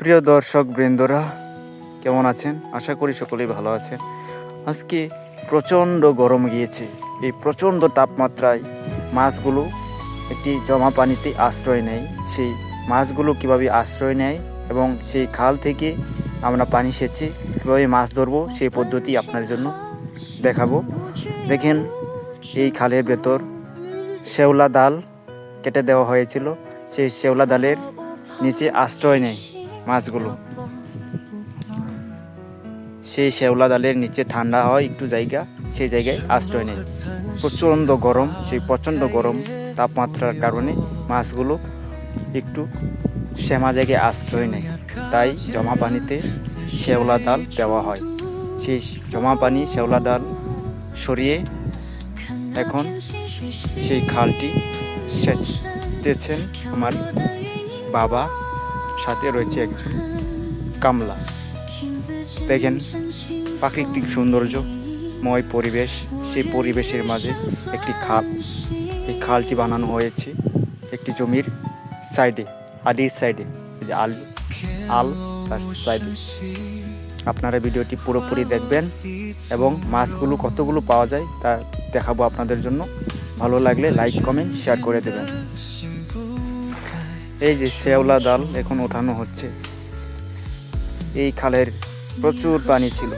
প্রিয় দর্শক বৃন্দরা, কেমন আছেন? আশা করি সকলেই ভালো আছেন। আজকে প্রচণ্ড গরম গিয়েছে। এই প্রচণ্ড তাপমাত্রায় মাছগুলো একটি জমা পানিতে আশ্রয় নেয়। সেই মাছগুলো কীভাবে আশ্রয় নেয় এবং সেই খাল থেকে আমরা পানি সেচে কীভাবে মাছ ধরবো, সেই পদ্ধতি আপনার জন্য দেখাবো। দেখেন, এই খালের ভেতর শেওলা ডাল কেটে দেওয়া হয়েছিল। সেই শেওলা ডালের নিচে আশ্রয় নেয়। মাছগুলো। সেই শেওলা ডালের নিচে ঠান্ডা হয় একটু জায়গা, সেই জায়গায় আশ্রয় নেয়। প্রচণ্ড গরম, সেই প্রচণ্ড গরম তাপমাত্রার কারণে মাছগুলো একটু শ্যামা জায়গায় আশ্রয় নেয়। তাই জমা পানিতে শেওলা ডাল দেওয়া হয়। সেই জমা পানি, শেওলা ডাল সরিয়ে এখন সেই খালটি সেচতেছেন আমার বাবা সাথে রয়েছে একজন কামলা। দেখেন, প্রাকৃতিক সৌন্দর্য, ময় পরিবেশ, সেই পরিবেশের মাঝে একটি খাল। এই খালটি বানানো হয়েছে একটি জমির সাইডে, আদির সাইডে আল আল তার সাইডে। আপনারা ভিডিওটি পুরোপুরি দেখবেন এবং মাছগুলো কতগুলো পাওয়া যায় তা দেখাবো আপনাদের জন্য। ভালো লাগলে লাইক কমেন্ট শেয়ার করে দেবেন। এই যে শেওলা ডাল এখন ওঠানো হচ্ছে। এই খালের প্রচুর পানি ছিল।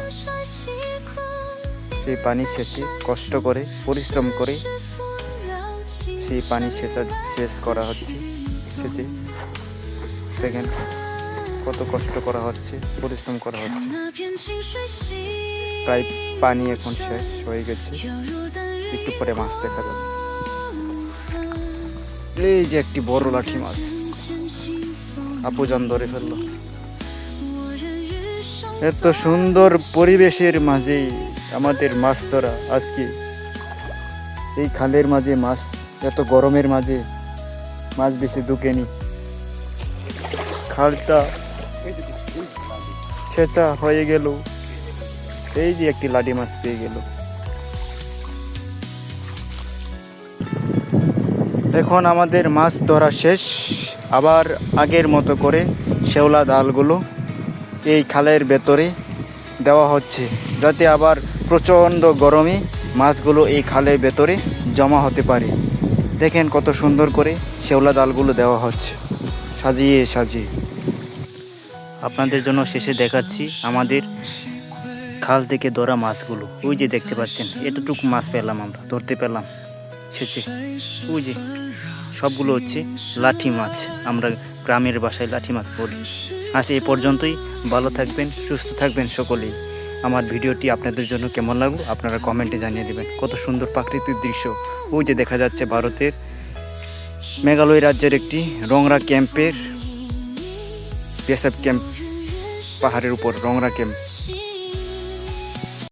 সেই পানি সেচে কষ্ট করে, পরিশ্রম করে সেই পানি সেচা শেষ করা হচ্ছে। সেচে দেখেন কত কষ্ট করা হচ্ছে, পরিশ্রম করা হচ্ছে। প্রায় পানি এখন শেষ হয়ে গেছে। একটু পরে মাছ দেখা যাবে। এই যে একটি বড় লাঠি মাছ। আপুজান ধরে ফেলল। এত সুন্দর পরিবেশের মাঝে আমাদের মাছ ধরা, আজকে এই খালের মাঝে মাছ, এত গরমের মাঝে মাছ বেশি ঢুকেনি। খালটা সেচা হয়ে গেল, এই যে একটি লাডি মাছ পেয়ে গেল। এখন আমাদের মাছ ধরা শেষ। আবার আগের মতো করে শেওলা ডালগুলো এই খালের ভেতরে দেওয়া হচ্ছে, যাতে আবার প্রচণ্ড গরমে মাছগুলো এই খালের ভেতরে জমা হতে পারে। দেখেন কত সুন্দর করে শেওলা ডালগুলো দেওয়া হচ্ছে। সাজিয়ে সাজিয়ে। আপনাদের জন্য শেষে দেখাচ্ছি আমাদের খাল থেকে ধরা মাছগুলো। ওই যে দেখতে পাচ্ছেন, এতটুকু মাছ পেলাম আমরা, ধরতে পেলাম। শেষে ওই যে সবগুলো হচ্ছে লাঠি মাছ। আমরা গ্রামের বাসায় লাঠি মাছ বলি আজ এ পর্যন্তই। ভালো থাকবেন, সুস্থ থাকবেন সকলেই। আমার ভিডিওটি আপনাদের জন্য কেমন লাগল আপনারা কমেন্টে জানিয়ে দেবেন। কত সুন্দর প্রাকৃতিক দৃশ্য। ওই যে দেখা যাচ্ছে ভারতের মেঘালয় রাজ্যের একটি রংরা ক্যাম্পের বিএসএফ ক্যাম্প পাহাড়ের উপর, রংরা ক্যাম্প।